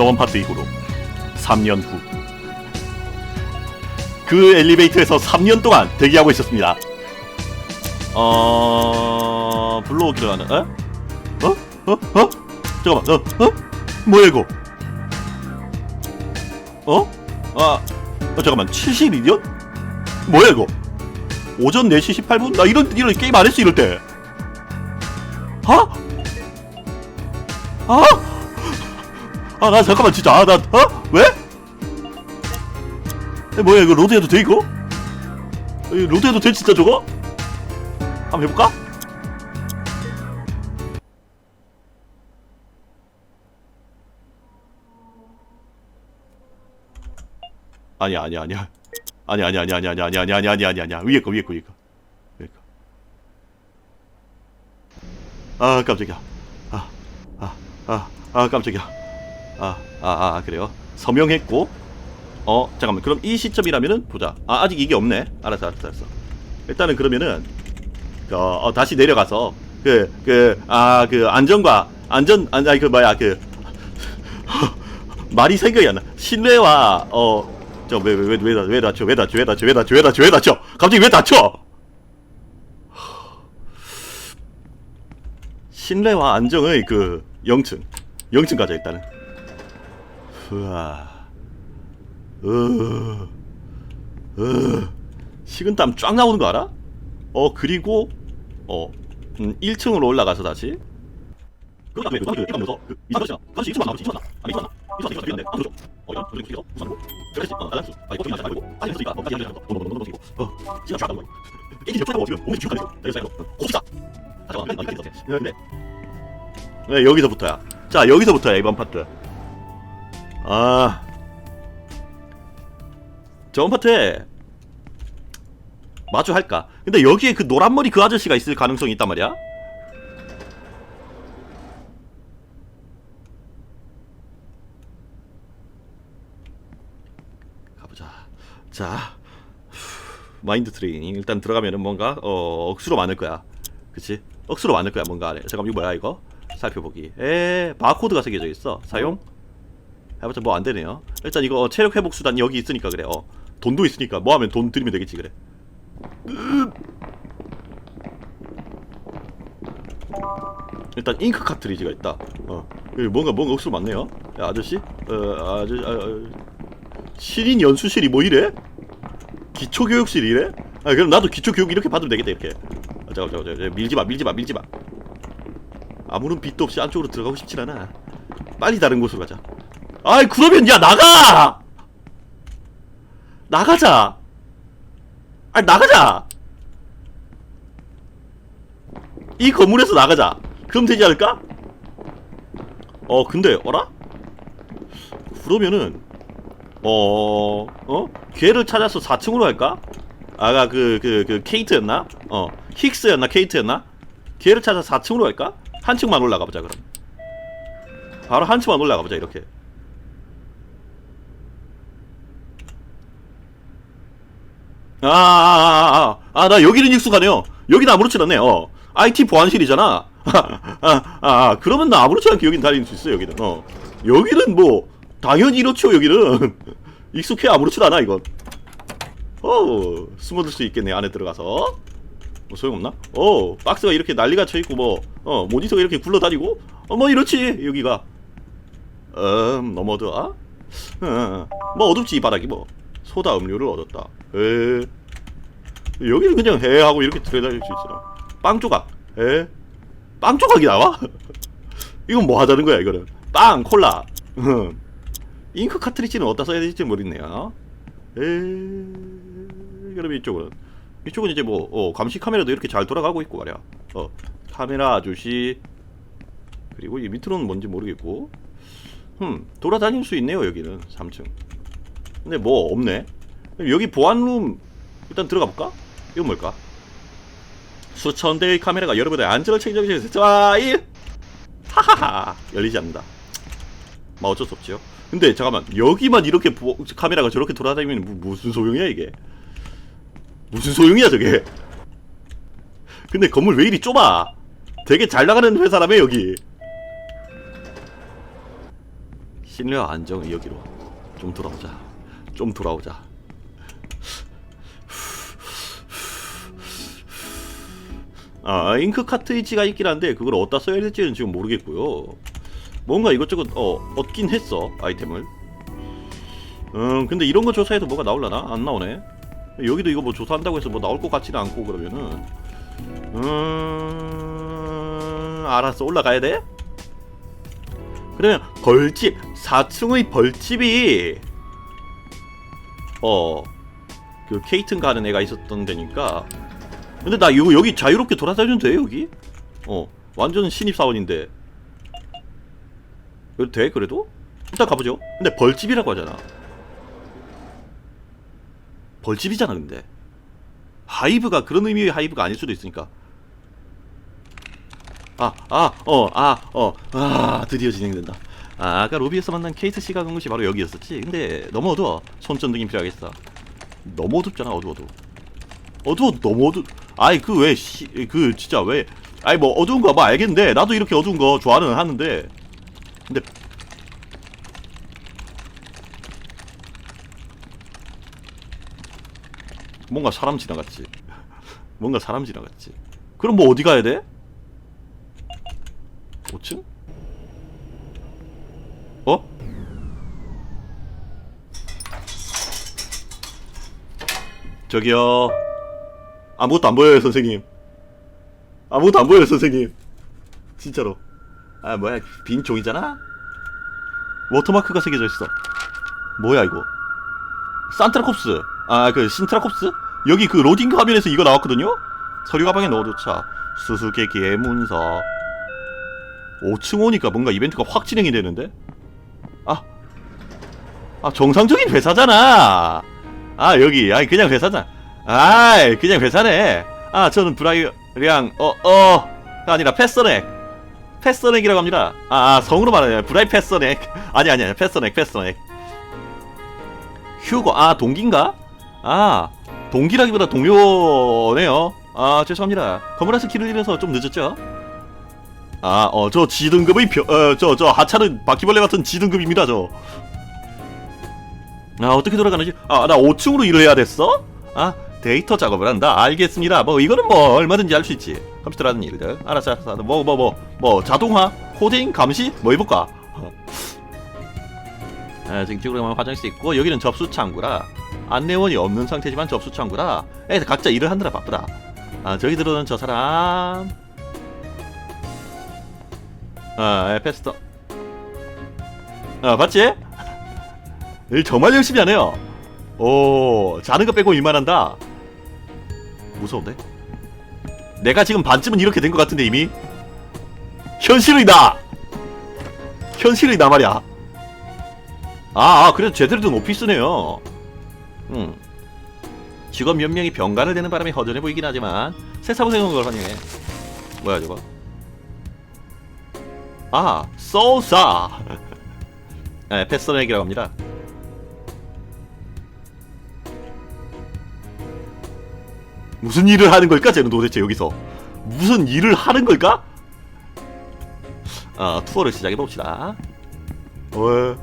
저원 파트 이후로 3년 후. 그 엘리베이터에서 3년 동안 대기하고 있었습니다. 어... 불러오기로 하는, 에? 어? 어? 어? 잠깐만, 어? 어? 뭐야, 이거? 어? 아, 어, 잠깐만, 72년? 뭐야, 이거? 오전 4시 18분? 나 이런, 이런 게임 안 했어, 이럴 때. 아? 아? 아, 나 잠깐만, 진짜, 아, 나, 어? 왜? 에, 뭐야, 이거 로드 해도 돼, 이거? 이 로드 해도 돼, 진짜 저거? 한번 해볼까? 아니야 아니야 아니야 아니야 아니야 아니야 아니야 아니야 아니야 아니야 아니야 아니야 아니야 위에 거 위에 거 위에 거 위에 거아 깜짝이야 아아아아 깜짝이야 아 아 아 그래요? 서명했고. 어 잠깐만. 그럼 이 시점이라면은 보자. 아 아직 이게 없네. 알았어 알았어 알았어. 일단은 그러면은 어, 어, 다시 내려가서 그 그 아 그 안전과 안전 안 아니 그 뭐야 그 말이 생각이 안 나. 신뢰와 어 저 왜 왜 왜 왜 다쳐? 왜 다쳐? 왜 다쳐? 왜 다쳐? 왜 다쳐? 왜 다쳐? 갑자기 왜 다쳐? 신뢰와 안정의 그 영층. 영층 가자 일단은. 으아 으으 식은땀 쫙 나오는 거 알아? 어 그리고 어 음, 1층으로 올라가서 다시 네 여기서부터야 자 여기서부터야 이번 파트 아 저번 파트에 마주 할까? 근데 여기에 그 노란머리 그 아저씨가 있을 가능성이 있단 말이야? 가보자. 자, 마인드 트레이닝 일단 들어가면은 뭔가 어 억수로 많을 거야. 그치? 억수로 많을 거야 뭔가 안에. 잠깐 이거 뭐야 이거? 살펴보기. 에 바코드가 새겨져 있어. 사용? 해봤자 뭐 안 되네요. 일단 이거 체력 회복 수단 여기 있으니까 그래. 어 돈도 있으니까 뭐 하면 돈 들이면 되겠지 그래. 일단 잉크 카트리지가 있다. 어, 여기 뭔가 뭔가 억수로 많네요. 야, 아저씨, 어, 아저씨, 아, 아, 신인 연수실이 뭐 이래? 기초 교육실 이래? 아, 그럼 나도 기초 교육 이렇게 받으면 되겠다 이렇게. 아, 잠깐, 잠깐, 잠깐, 밀지 마, 밀지 마, 밀지 마. 아무런 빛도 없이 안쪽으로 들어가고 싶진 않아. 빨리 다른 곳으로 가자. 아이, 그러면 야 나가! 나가자. 아, 나가자. 이 건물에서 나가자. 그럼 되지 않을까? 어, 근데, 어라? 그러면은, 어, 어? 걔를 찾아서 4층으로 갈까? 아가 그, 그, 그, 케이트였나? 어, 힉스였나? 케이트였나? 걔를 찾아서 4층으로 갈까? 한 층만 올라가 보자, 그럼. 바로 한 층만 올라가 보자, 이렇게. 아, 아, 아, 아, 아, 나 여기는 익숙하네요. 여기는 아무렇지 않네. 어. IT 보안실이잖아. 아, 아, 아, 그러면 나 아무렇지 않게 여긴 다닐 수 있어, 여기는. 어. 여기는 뭐, 당연히 이렇죠, 여기는. 익숙해, 아무렇지도 않아, 이건. 어, 숨어들 수 있겠네, 안에 들어가서. 뭐 소용없나? 어, 박스가 이렇게 난리가 쳐있고, 뭐, 어, 모니터가 이렇게 굴러다니고, 어, 뭐 이렇지, 여기가. 음, 너무 어두워? 어, 뭐 어둡지, 이 바닥이 뭐. 소다 음료를 얻었다. 에. 여기는 그냥 해 하고 이렇게 들여다닐 수 있어. 빵 조각. 에? 빵 조각이 나와? 이건 뭐 하자는 거야 이거는? 빵, 콜라. 음. 잉크 카트리지는 어디다 써야 될지 모르겠네요. 에. 그럼 이쪽은 이쪽은 이제 뭐 어, 감시 카메라도 이렇게 잘 돌아가고 있고 말이야. 어 카메라 아저씨 그리고 이 밑으로는 뭔지 모르겠고. 음 돌아다닐 수 있네요 여기는 3층. 근데 뭐 없네. 여기 보안룸 일단 들어가 볼까? 이건 뭘까? 수천 대의 카메라가 여러분의 안전을 위해서 자1 하하하 열리지 않는다. 뭐 어쩔 수 없지요. 근데 잠깐만 여기만 이렇게 보, 카메라가 저렇게 돌아다니면 무, 무슨 소용이야 이게? 무슨 소용이야 저게? 근데 건물 왜 이리 좁아? 되게 잘 나가는 회사라며 여기. 신뢰와 안정을 여기로 좀 돌아오자 좀 돌아오자. 아 잉크 카트리지가 있긴 한데 그걸 어디다 써야 될지는 지금 모르겠고요. 뭔가 이것저것 어 얻긴 했어 아이템을. 음 근데 이런 거 조사해도 뭐가 나올라나? 안 나오네. 여기도 이거 뭐 조사한다고 해서 뭐 나올 것 같지는 않고 그러면은. 음 알았어. 올라가야 돼? 그러면 벌집 4층의 벌집이 어 그 케이튼 가는 애가 있었던 데니까. 근데 나 이거 여기 자유롭게 돌아다녀도 돼 여기? 어 완전 신입 사원인데. 이거 돼 그래도? 일단 가보죠. 근데 벌집이라고 하잖아. 벌집이잖아 근데. 하이브가 그런 의미의 하이브가 아닐 수도 있으니까. 아, 아, 어, 아, 어, 아, 드디어 진행된다. 아, 아까 로비에서 만난 케이트 씨가 간 곳이 바로 여기였었지. 근데 너무 어두워. 손전등이 필요하겠어. 너무 어둡잖아, 어두워도. 어두워, 너무 어두. 아이 그 왜, 씨, 그 진짜 왜? 아이 뭐 어두운 거뭐 알겠는데 나도 이렇게 어두운 거 좋아는 하는데. 근데 뭔가 사람 지나갔지. 뭔가 사람 지나갔지. 그럼 뭐 어디 가야 돼? 5층? 어? 저기요. 아무것도 안 보여요, 선생님. 아무것도 안 보여요, 선생님. 진짜로. 아, 뭐야, 빈 종이잖아? 워터마크가 새겨져 있어. 뭐야, 이거? 산트라콥스. 아, 그, 신트라콥스? 여기 그 로딩 화면에서 이거 나왔거든요? 서류 가방에 넣어두자. 수수께끼의 문서. 5층 오니까 뭔가 이벤트가 확 진행이 되는데? 아. 아, 정상적인 회사잖아. 아, 여기. 아이, 그냥 회사잖아. 아이, 그냥 회사네. 아, 저는 브라이랑, 어, 어, 가 아니라 패서넥. 패서넥이라고 합니다. 아, 아 성으로 말하면 브라이 패서넥. 아니, 아니, 아니, 패서넥, 패서넥. 휴거, 아, 동기인가? 아, 동기라기보다 동료네요. 아, 죄송합니다. 건물에서 길을 잃어서 좀 늦었죠? 아, 어, 저 G등급의 벼, 어, 저, 저 하차는 바퀴벌레 같은 G등급입니다, 저. 아, 어떻게 돌아가는지. 아, 나 5층으로 일을 해야 됐어? 아, 데이터 작업을 한다. 알겠습니다. 뭐, 이거는 뭐, 얼마든지 할 수 있지. 컴퓨터라는 일들. 알았어, 알았어. 뭐, 뭐, 뭐, 뭐, 자동화, 코딩, 감시? 뭐 해볼까? 아, 지금 지금 가면 화장실 있고, 여기는 접수 창구라. 안내원이 없는 상태지만 접수 창구라. 에, 각자 일을 하느라 바쁘다. 아, 저기 들어오는 저 사람. 아, 에페스터. 아, 봤지? 일 정말 열심히 하네요. 오, 자는 거 빼고 일만 한다. 무서운데? 내가 지금 반쯤은 이렇게 된 것 같은데 이미 현실이다. 현실이다 말이야. 아, 아 그래도 제대로 된 오피스네요. 음. 직원 몇 명이 병간을 대는 바람에 허전해 보이긴 하지만 새사부 생긴 걸 환영해. 뭐야 저거? 아, 소사. 네, 패스너에게라고 합니다. 무슨 일을 하는 걸까? 쟤는 도대체 여기서 무슨 일을 하는 걸까? 아, 투어를 시작해 봅시다. 왜?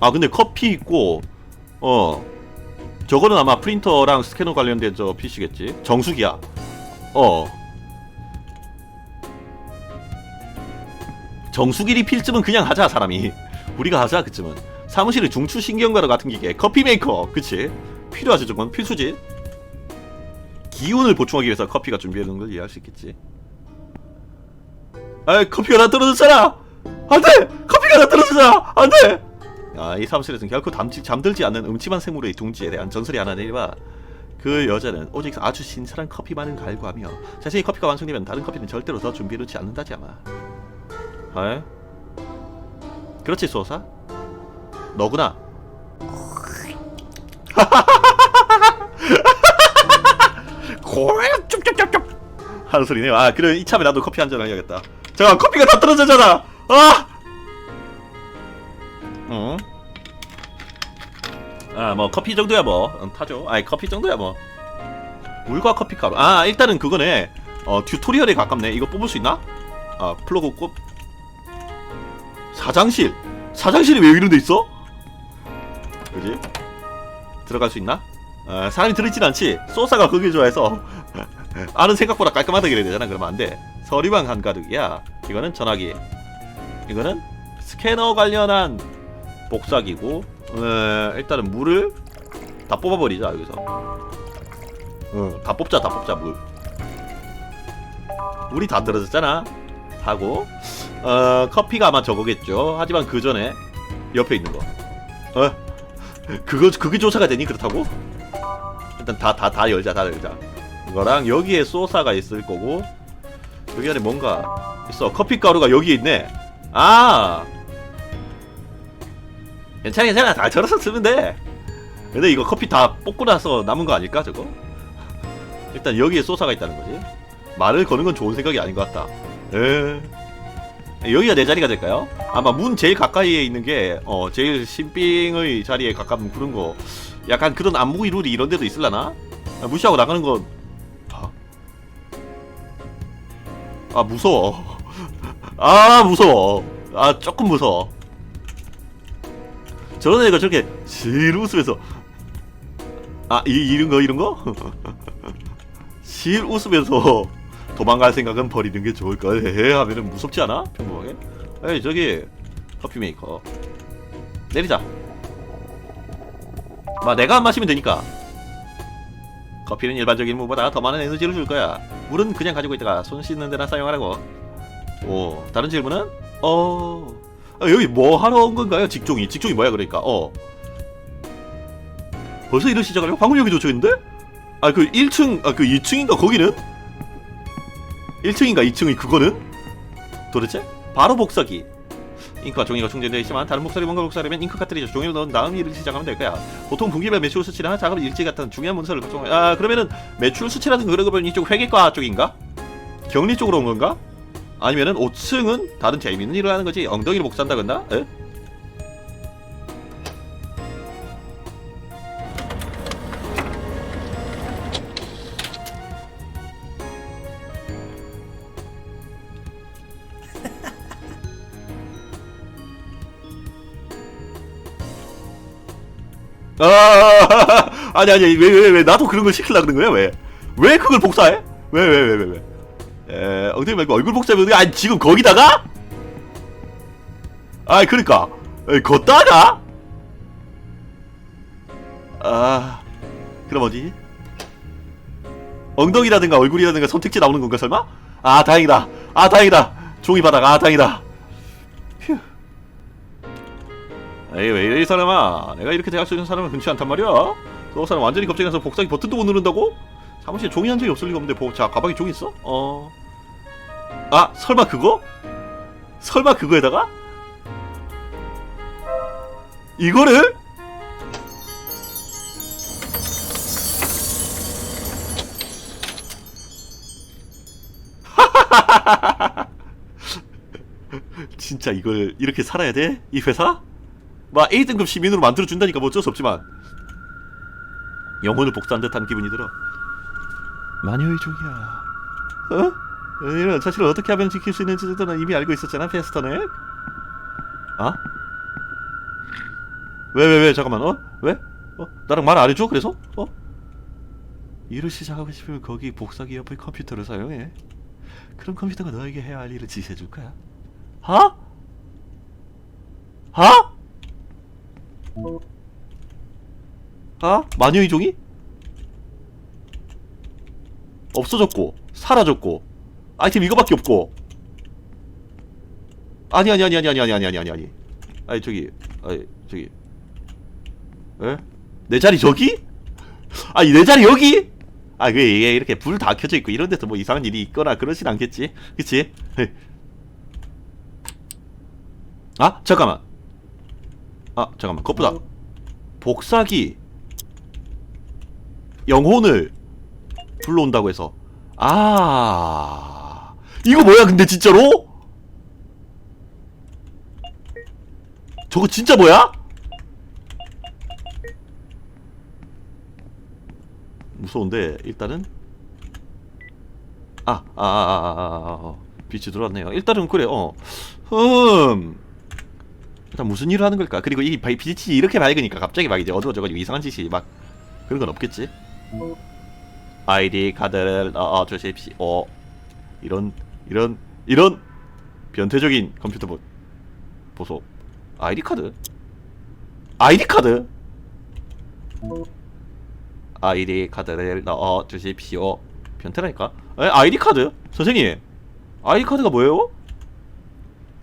아, 근데 커피 있고, 어, 저거는 아마 프린터랑 스캐너 관련된 저 PC겠지. 정수기야. 어, 정수기 리필쯤은 그냥 하자 사람이 우리가 하자 그쯤은 사무실에 중추 신경과로 같은 기계 커피 메이커 그치 필요하지 저건 필수지 기운을 보충하기 위해서 커피가 준비해놓은 걸 이해할 수 있겠지. 아 커피가 다 떨어졌잖아! 안돼! 커피가 다 떨어졌잖아! 안돼! 아이 사무실에서는 결코 담지, 잠들지 않는 음침한 생물의 둥지에 대한 전설이 하나 내려와. 그 여자는 오직 아주 신선한 커피만을 갈구하며 자신의 커피가 완성되면 다른 커피는 절대로 더 준비해놓지 않는다지 아마. 에? 그렇지 수호사? 너구나 고래 쭉쭉쭉쭉 하는 소리네요. 아 그래 이참에 나도 커피 한 잔 해야겠다. 잠깐 커피가 다 떨어졌잖아! 아! 응? 아뭐 커피 정도야 뭐. 응, 타죠. 아이 커피 정도야 뭐. 물과 커피 가루. 아 일단은 그거네. 어 튜토리얼에 가깝네. 이거 뽑을 수 있나? 아 플러그 꼽. 사장실. 사장실이 왜 이런 데 있어? 그지? 들어갈 수 있나? 아, 사람이 들어있진 않지. 소사가 그게 좋아해서 아는 생각보다 깔끔하다고 그래야 되잖아. 그러면 안 돼. 서류방 한가득이야. 이거는 전화기. 이거는 스캐너 관련한 복사기고 어, 일단은 물을 다 뽑아버리자 여기서. 어, 다 뽑자, 다 뽑자 물. 물이 다 떨어졌잖아. 하고 어, 커피가 아마 저거겠죠. 하지만 그 전에 옆에 있는 거. 어? 그거 그게 조사가 되니 그렇다고? 일단 다 다 다 열자 다 열자. 이거랑 여기에 소사가 있을 거고 여기 안에 뭔가 있어. 커피 가루가 여기 있네. 아. 괜찮아 괜찮아 다 절여서 쓰면 돼. 근데 이거 커피 다 뽑고 나서 남은 거 아닐까 저거? 일단 여기에 소사가 있다는 거지. 말을 거는 건 좋은 생각이 아닌 것 같다. 에. 여기가 내 자리가 될까요? 아마 문 제일 가까이에 있는 게, 어, 제일 신빙의 자리에 가까운 그런 거. 약간 그런 안무의 룰이 이런 데도 있을라나? 아, 무시하고 나가는 건, 아, 아 무서워. 아, 무서워. 아, 조금 무서워. 저런 애가 저렇게 실 웃으면서, 아, 이, 이런 거, 이런 거? 실 웃으면서 도망갈 생각은 버리는 게 좋을걸 헤헤 하면은 무섭지 않아? 평범하게 에이 저기 커피 메이커 내리자 마 내가 안 마시면 되니까 커피는 일반적인 물보다 더 많은 에너지를 줄 거야 물은 그냥 가지고 있다가 손 씻는 데나 사용하라고 오 다른 질문은? 어 아, 여기 뭐 하러 온 건가요? 직종이 직종이 뭐야 그러니까 어 벌써 일을 시작하려고? 방금 여기 도착했는데? 아 그 1층 아 그 2층인가 거기는? 1층인가 2층이 그거는? 도대체? 바로 복사기 잉크와 종이가 충전되어 있지만 다른 복사를 뭔가 복사하려면 잉크 카트리지 종이를 넣은 다음 일을 시작하면 될 거야 보통 분기별 매출 수치나 작업 일지 같은 중요한 문서를 걱정 아 그러면은 매출 수치라든 그런 거 보면 이쪽 회계과 쪽인가? 격리 쪽으로 온 건가? 아니면은 5층은 다른 재미있는 일을 하는 거지 엉덩이를 복사한다 건다? 에? 아, 아니 아니 왜 왜 왜 나도 그런 걸 시키려 그런 거야 왜? 왜 그걸 복사해? 왜 왜 왜 왜 왜? 에 엉덩이 말고 얼굴 복사하면 아니 지금 거기다가? 아 그러니까 에이, 걷다가? 아 그럼 어디? 엉덩이라든가 얼굴이라든가 선택지 나오는 건가 설마? 아 다행이다 아 다행이다 종이 바닥 아 다행이다 에이 왜 이래 이 사람아 내가 이렇게 대할 수 있는 사람은 흔치 않단 말이야 저 사람 완전히 겁쟁이라서 복사기 버튼도 못 누른다고? 사무실에 종이 한 적이 없을 리가 없는데 보, 자 가방에 종이 있어? 어... 아 설마 그거? 설마 그거에다가? 이거를? 진짜 이걸 이렇게 살아야 돼? 이 회사? 막 A등급 시민으로 만들어준다니까 뭐 어쩔 수 없지만 영혼을 복사한 듯한 기분이 들어 마녀의 종이야 어? 이런 자신을 어떻게 하면 지킬 수 있는지도 는 이미 알고 있었잖아 페스터네 아? 왜왜 왜 잠깐만 어? 왜? 어? 나랑 말 안 해줘 그래서? 어? 일을 시작하고 싶으면 거기 복사기 옆의 컴퓨터를 사용해 그럼 컴퓨터가 너에게 해야 할 일을 지시해줄 거야 하? 하? 아? 마녀의 종이? 없어졌고 사라졌고 아이템 이거밖에 없고 아니 아니 아니 아니 아니 아니 아니 아니 아니 아니 아니 저기 아니 저기 에? 내 자리 저기? 아니 내 자리 여기? 아 그 이게 이렇게 불 다 켜져 있고 이런 데서 뭐 이상한 일이 있거나 그러진 않겠지 그치? 헤. 아 잠깐만 아 잠깐만. 그것보다 복사기 영혼을 불러온다고 해서. 아. 이거 뭐야 근데 진짜로? 저거 진짜 뭐야? 무서운데 일단은? 아아아아아 아, 아, 빛이 들어왔네요. 일단은 그래 어 흠 일단 무슨 일을 하는 걸까? 그리고 이 바- 빛이 이렇게 밝으니까 갑자기 막 이제 어두워져가지고 이상한 짓이 막 그런 건 없겠지? 아이디 카드를 넣어 주십시오. 이런 이런 이런 변태적인 컴퓨터 보, 보소. 아이디 카드? 아이디 카드? 아이디 카드를 넣어 주십시오. 변태라니까? 에, 아이디 카드? 선생님, 아이디 카드가 뭐예요?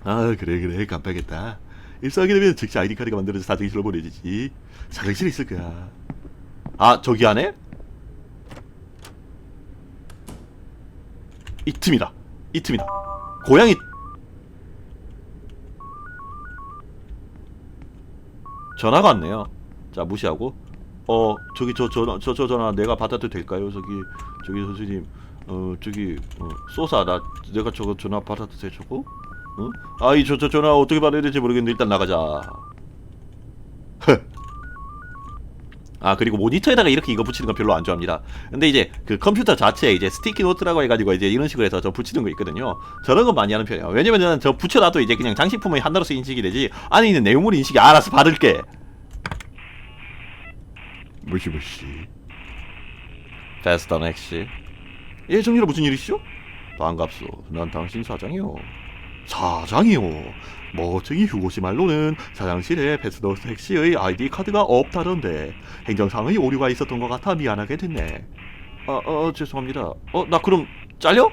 아 그래 그래 깜빡했다. 일상하게 되면 즉시 아이디 카드가 만들어져 사정실로 보내지지. 사정실에 있을 거야. 아 저기 안에? 이 틈이다. 이 틈이다. 고양이 전화가 왔네요. 자 무시하고 어 저기 저 전화 저 저 전화 내가 받아도 될까요? 저기 저기 선생님 어 저기 어, 쏘사 나 내가 저거 전화 받아도 돼 저거? 어? 아이 저 저 전화 어떻게 받아야 될지 모르겠는데 일단 나가자. 아 그리고 모니터에다가 이렇게 이거 붙이는 건 별로 안 좋아합니다. 근데 이제 그 컴퓨터 자체에 이제 스티키 노트라고 해가지고 이제 이런 식으로 해서 저 붙이는 거 있거든요. 저런 건 많이 하는 편이에요. 왜냐면은 저 붙여놔도 이제 그냥 장식품의 하나로서 인식이 되지 안에 있는 내용물 인식이 알아서 받을게. 무시무시. 베스턴 엑시. 예 정리로 무슨 일이시죠? 반갑소. 난 당신 사장이요. 사장이요. 멋쟁이 휴고씨 말로는 사장실에 베스더 택시의 아이디 카드가 없다던데 행정상의 오류가 있었던 것 같아 미안하게 됐네. 아, 어, 죄송합니다. 어, 나 그럼 잘려?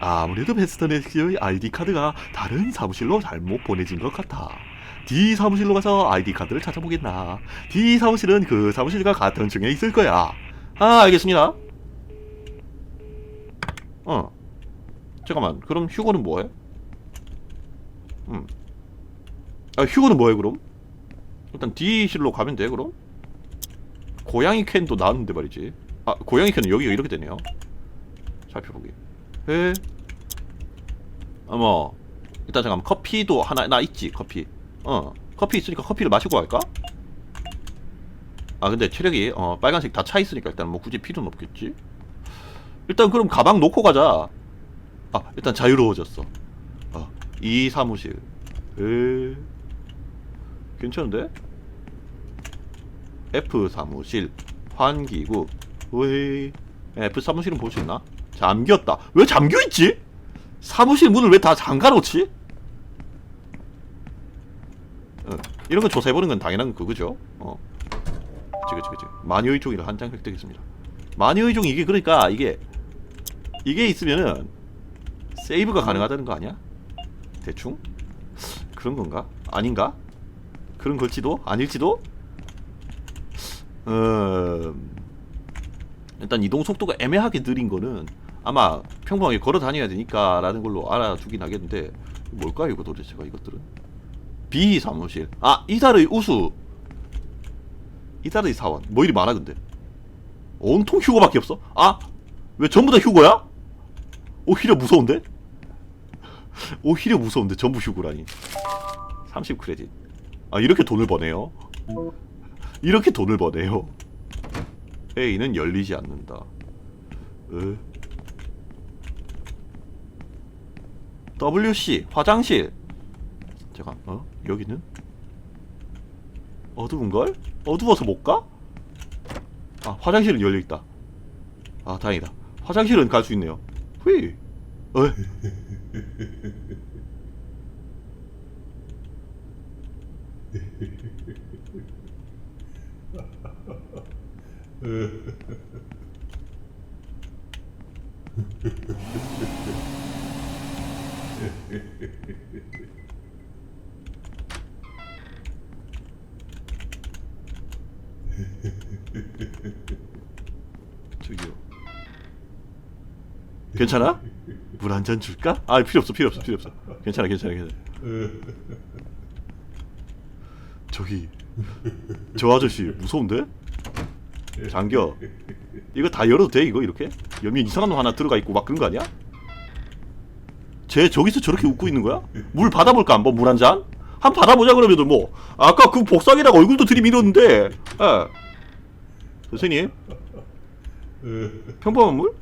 아무래도 베스터 택시의 아이디 카드가 다른 사무실로 잘못 보내진 것 같아. D 사무실로 가서 아이디 카드를 찾아보겠나. D 사무실은 그 사무실과 같은 층에 있을 거야. 아, 알겠습니다. 어. 잠깐만. 그럼 휴고는 뭐해? 음. 아, 휴고는 뭐해 그럼? 일단 D실로 가면 돼 그럼? 고양이 캔도 나왔는데 말이지. 아, 고양이 캔은 여기가 이렇게 되네요. 살펴보기. 에. 어머. 일단 잠깐만 커피도 하나 나 있지 커피. 어. 커피 있으니까 커피를 마시고 갈까? 아 근데 체력이 어 빨간색 다 차 있으니까 일단 뭐 굳이 필요는 없겠지. 일단 그럼 가방 놓고 가자. 아 일단 자유로워졌어. 어, 이 사무실. 에 괜찮은데? F 사무실 환기구. 왜 F 사무실은 볼 수 있나? 잠겼다. 왜 잠겨 있지? 사무실 문을 왜 다 잠가 놓지? 어, 이런 거 조사해보는 건 당연한 그거죠. 어. 그치 그치 그치. 마녀의 종이를 한 장 획득했습니다. 마녀의 종 이게 그러니까 이게 이게 있으면은 세이브가 가능하다는 거 아니야? 대충? 그런 건가? 아닌가? 그런 걸지도? 아닐지도? 음... 일단 이동 속도가 애매하게 느린 거는 아마 평범하게 걸어 다녀야 되니까 라는 걸로 알아두긴 하겠는데 뭘까요 이거 도대체가 이것들은? B 사무실 아 이달의 우수 이달의 사원 뭐 이리 많아 근데 온통 휴고밖에 없어? 아? 왜 전부 다 휴고야? 오히려 무서운데? 오히려 무서운데 전부 휴고라니 30 크레딧 아 이렇게 돈을 버네요 이렇게 돈을 버네요 A는 열리지 않는다 으. WC 화장실 잠깐 어? 여기는? 어두운걸? 어두워서 못 가? 아 화장실은 열려있다 아 다행이다 화장실은 갈 수 있네요 휘 어? 저기요 괜찮아? 물 한 잔 줄까? 아 필요 없어 필요 없어 필요 없어 괜찮아 괜찮아 괜찮아 저기 저 아저씨 무서운데? 장겨 이거 다 열어도 돼 이거 이렇게? 열면 이상한 놈 하나 들어가 있고 막 그런 거 아니야? 쟤 저기서 저렇게 웃고 있는 거야? 물 받아볼까 한번 물 한 잔? 한번 받아보자 그러면 뭐 아까 그 복사기다가 얼굴도 들이밀었는데 예. 선생님 평범한 물?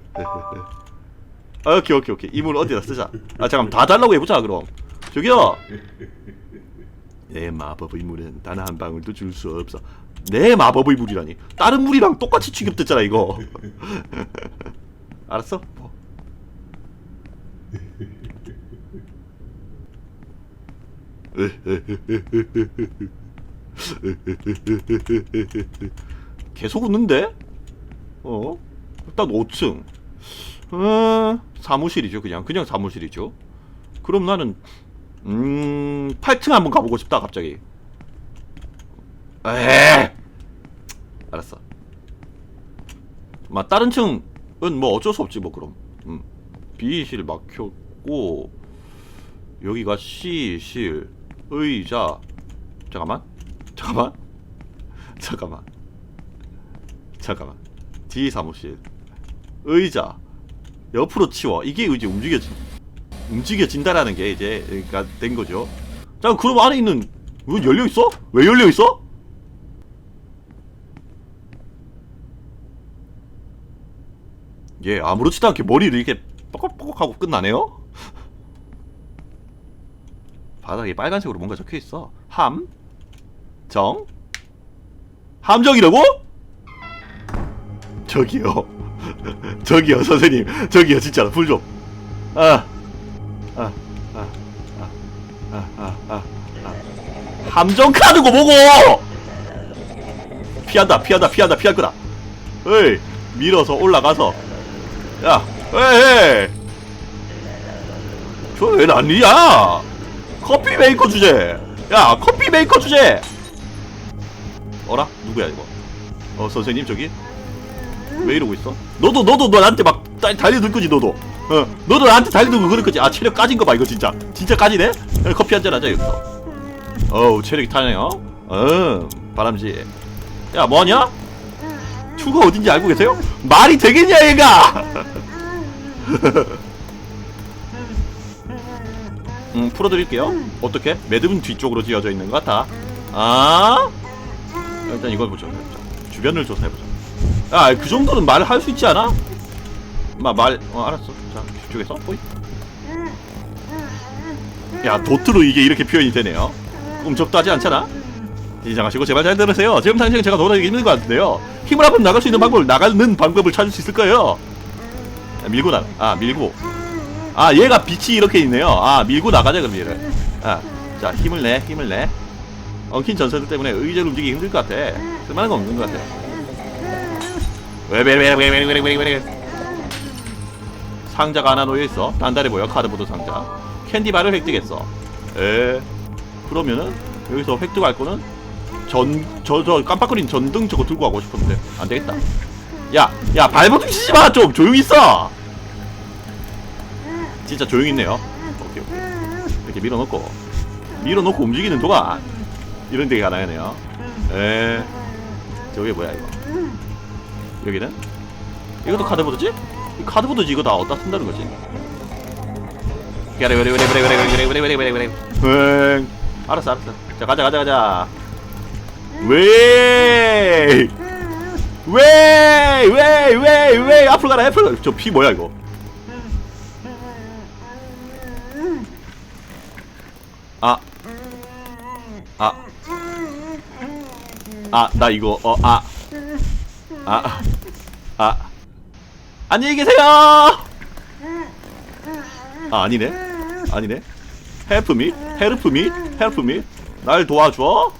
아, 오케이, 오케이, 오케이. 이물 어디다 쓰자. 아, 잠깐, 다 달라고 해보자, 그럼. 저기요! 내 마법의 물은 단 한 방울도 줄 수 없어. 내 마법의 물이라니. 다른 물이랑 똑같이 취급됐잖아, 이거. 알았어? 뭐. 계속 웃는데? 어? 딱 5층. 어, 사무실이죠 그냥. 그냥 사무실이죠. 그럼 나는 음 8층 한번 가보고 싶다 갑자기. 에 알았어. 막 다른 층은 뭐 어쩔 수 없지 뭐 그럼. 음. B실 막혔고 여기가 C실 의자. 잠깐만. 잠깐만. 잠깐만. 잠깐만. D 사무실. 의자. 옆으로 치워 이게 이제 움직여진 움직여진다라는 게 이제 그러니까 된 거죠 자 그럼 안에 있는 이거 열려 있어? 왜 열려 있어? 예 아무렇지도 않게 머리를 이렇게 뻑뻑뻑 하고 끝나네요? 바닥에 빨간색으로 뭔가 적혀있어 함 정 함정이라고? 저기요 저기요 선생님. 저기요 진짜로. 불좀. 아. 아, 아, 아, 아, 아, 아, 아. 함정 카드고 보고! 피한다 피한다 피한다 피할 거다. 에이 밀어서 올라가서. 야 에이 저왜 난리야 커피 메이커 주제. 야 커피 메이커 주제. 어라? 누구야 이거? 어 선생님 저기? 왜 이러고 있어? 너도 너도 너 나한테 막 달려들 거지 너도. 어, 너도 나한테 달리고 그럴 거지. 아 체력 까진 거 봐 이거 진짜. 진짜 까지네. 어, 커피 한 잔 하자 여기서. 어우 체력이 타네요. 어? 어 바람쥐. 야 뭐하냐? 투가 어딘지 알고 계세요? 말이 되겠냐 얘가. 음 풀어드릴게요. 어떻게? 매듭은 뒤쪽으로 지어져 있는 것 같아. 아? 일단 이걸 보죠. 주변을 조사해보자. 야, 그 정도는 말을 할 수 있지 않아? 마, 말, 어, 알았어. 자, 뒤쪽에서, 보이. 야, 도트로 이게 이렇게 표현이 되네요. 꿈쩍도 하지 않잖아? 긴장하시고 제발 잘 들으세요. 지금 당신은 제가 돌아다니기 힘든 것 같은데요. 힘을 합하면 나갈 수 있는 방법을, 나가는 방법을 찾을 수 있을 거예요. 야, 밀고 나가. 아, 밀고. 아, 얘가 빛이 이렇게 있네요. 아, 밀고 나가자, 그럼 얘를. 아, 자, 힘을 내, 힘을 내. 엉킨 전설들 때문에 의자를 움직이기 힘들 것 같아. 쓸만한 건 없는 것 같아. 왜왜왜왜왜왜왜왜 상자가 하나 놓여있어. 단단해 보여. 카드보드 상자. 캔디바를 획득했어. 에? 그러면은 여기서 획득할 거는 전 저 저 깜빡거린 전등 저거 들고 가고 싶은데. 안 되겠다. 야야 발버둥 치지 마 좀 조용히 있어! 진짜 조용히 있네요. 오케이 오케이. 이렇게 밀어놓고. 밀어놓고 움직이는 도가 이런 데가 나야네요. 에? 저게 뭐야 이거? 여기는 이것도 카드보드지? 카드보드지 이거 다 어디다 쓴다는 거지? 그래 그래 그래 그래 그래 그래 그래 그래 그래 그래 알았어 알았어 자 가자 가자 가자 왜? 왜? 왜? 왜? 왜? 앞으로 가라 앞으로 저 피 뭐야 이거 아 아. 아, 나 이거, 어, 아. 아. 아 안녕히 계세요. 아 아니네 아니네. 헬프미 헬프미 헬프미 날 도와줘.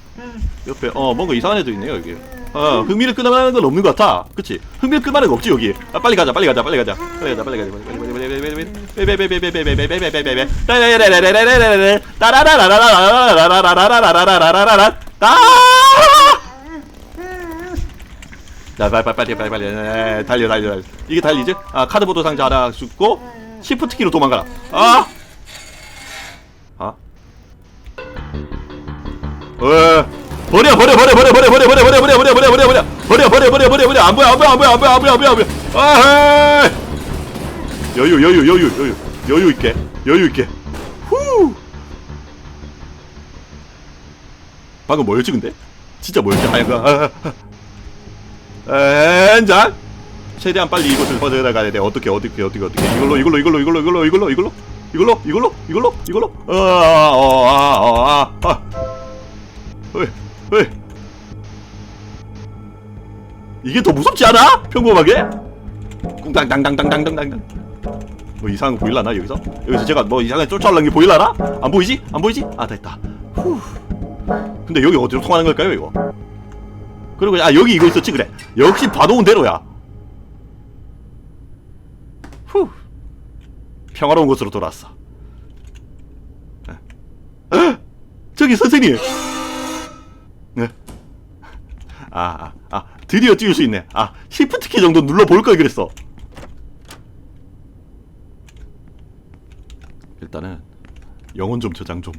옆에 어 뭔가 이상한 애도 있네요 여기. 어 흥미를 끄만한 건 없는 것 같아. 그치? 흥미를 끄만한 거 없지 여기. 아 빨리 가자 빨리 가자 빨리 가자 빨리 가자 빨리 가자 빨리 가자 빨리 가자 빨리 가자 자, 빨리, 빨리, 빨리, 빨리, 빨리, 에, 달려, 달려, 달려. 이게 달리지? 아, 카드보드 상자 하나 줍고, 시프트 키로 도망가라. 아! 아? 어, 버려, 버려, 버려, 버려, 버려, 버려, 버려, 버려, 버려, 버려, 버려, 버려, 버려, 버려, 버려, 버려, 버려, 버려, 안 보여, 안 보여, 안 보여, 안 보여, 안 보여, 안 보여, 안 보여. 아, 여유, 여유, 여유, 여유, 여유 있게, 여유 있게. 후. 방금 뭐였지, 근데? 진짜 뭐였지, 하얀 거. 아, 아. 엔장 최대한 빨리 이곳을 벗어나가야 돼. 어떻게 어떻게 어떻게 어떻게 이걸로 이걸로 이걸로 이걸로 이걸로 이걸로 이걸로 이걸로 이걸로 이걸로 이걸로 어어어아 아, 아, 아. 왜? 왜? 이게 더 무섭지 않아? 평범하게? 꿍당당당당당당당 뭐 이상한 거 보일라나 여기서? 여기서 제가 뭐 이상하게 쫓아올라는 게 보일라나? 안 보이지? 안 보이지? 아 됐다 후. 근데 여기 어디로 통하는 걸까요 이거? 그리고 아 여기 이거 있었지 그래 역시 봐놓은 대로야 후 평화로운 곳으로 돌아왔어 에? 저기 선생님 네. 아, 아, 아, 드디어 띄울 수 있네. 아, 시프트 키 정도 눌러 볼 걸 그랬어. 일단은 영혼 좀 저장 좀.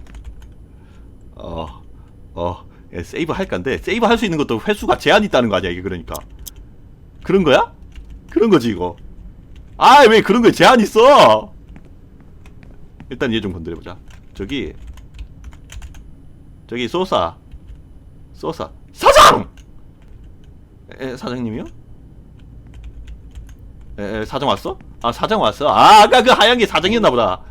어, 어, 예, 세이브 할 건데 세이브 할 수 있는 것도 횟수가 제한이 있다는 거 아니야 이게 그러니까. 그런 거야? 그런 거지 이거. 아, 왜 그런 거에 제한 있어? 일단 얘 좀 건드려 보자. 저기, 저기 소사, 소사, 사장! 에, 사장님이요? 에, 에, 사장 왔어? 아 사장 왔어? 아 아까 그 하얀 게 사장이었나 보다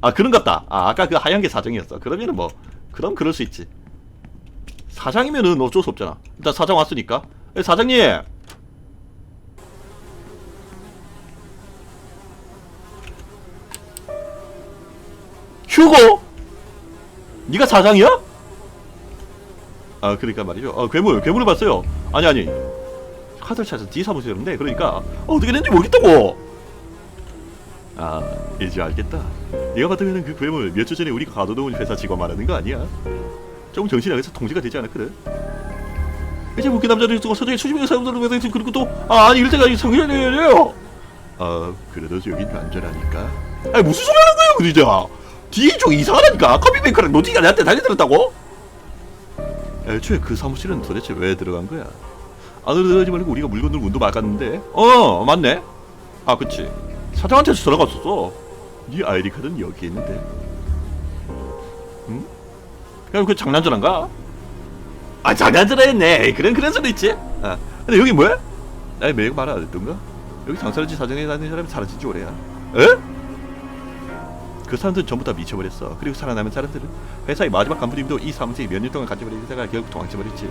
아 그런 같다 아 아까 그 하얀 게 사장이었어 그러면은 뭐 그럼 그럴 수 있지 사장이면은 어쩔 수 없잖아 일단 사장 왔으니까 에, 사장님 휴고 네가 사장이야? 아 그러니까 말이죠. 어, 괴물 괴물을 봤어요. 아니 아니 카드를 찾아서 D 사무실인데 그러니까 어, 어떻게 됐는지 모르겠다고. 아 이제 알겠다. 네가 봤다면 그 괴물 몇 주 전에 우리가 가둬놓은 회사 직원 말하는 거 아니야? 조금 정신이 나가서 통제가 되지 않았거든. 이제 웃긴 남자를 두고 서재에 수십 명의 사람들을 위해서 그리고 또 아 아니 이럴 때가 성현이에요. 아 그래도 여긴 안전하니까. 아니 무슨 소리 하는 거예요 진짜. 뒤에 좀 이상하다니까. 커피메이커랑 노지가 나한테 달려들었다고? 애초에 그 사무실은 도대체 왜 들어간 거야? 안으로 들어가지 말고 우리가 물건을 문도 막았는데 어 맞네 아 그치 사장한테서 전화가 왔었어 네 아이디 카드는 여기 있는데 응? 그냥 그 장난전화인가? 아 장난전화였네 그런 그런 소리 있지 아 근데 여기 뭐야? 나의 매력 말안 했던가? 여기 장사르지 사장에 다니는 사람이 사라진 지 오래야 에? 그 사람들은 전부 다 미쳐버렸어. 그리고 살아남은 사람들은 회사의 마지막 간부님도 이 사무실에 몇년 동안 같이 버리다가 결국 도망쳐버렸지.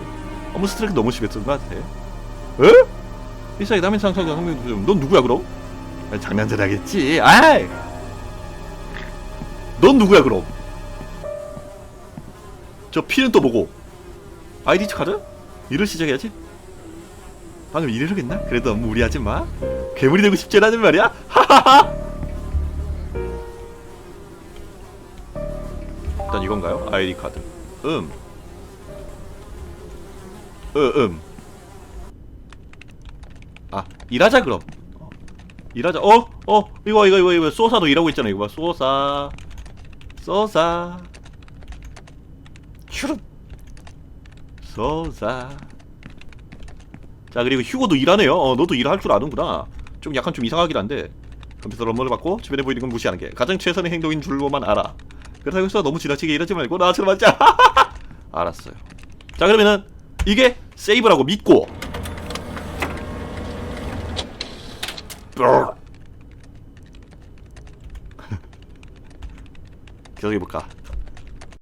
어머 스트레스 너무 것 같아. 에? 회사의 남인 상사가 성명도 좀. 넌 누구야 그럼? 아, 장난질 하겠지. 아이. 넌 누구야 그럼? 저 피는 또 뭐고? 아이디 카드? 일을 시작해야지. 방금 이러겠나? 그래도 너무 무리하지 마. 괴물이 되고 싶지 않은 말이야. 하하하. 일단 이건가요? 아이디 카드. 음. 으, 음. 아, 일하자 그럼. 어, 일하자. 어, 어, 이거 이거 이거 이거 소사도 일하고 있잖아. 이거 봐. 소사. 소사. 슈룹. 소사. 자, 그리고 휴고도 일하네요. 어, 너도 일할 줄 아는구나. 좀 약간 좀 이상하긴 한데. 컴퓨터 업무를 받고 주변에 보이는 건 무시하는 게 가장 최선의 행동인 줄로만 알아. 그렇다고 해서 너무 지나치게 이러지 말고 나처럼 하자. 알았어요. 자 그러면은 이게 세이브라고 믿고 계속 해볼까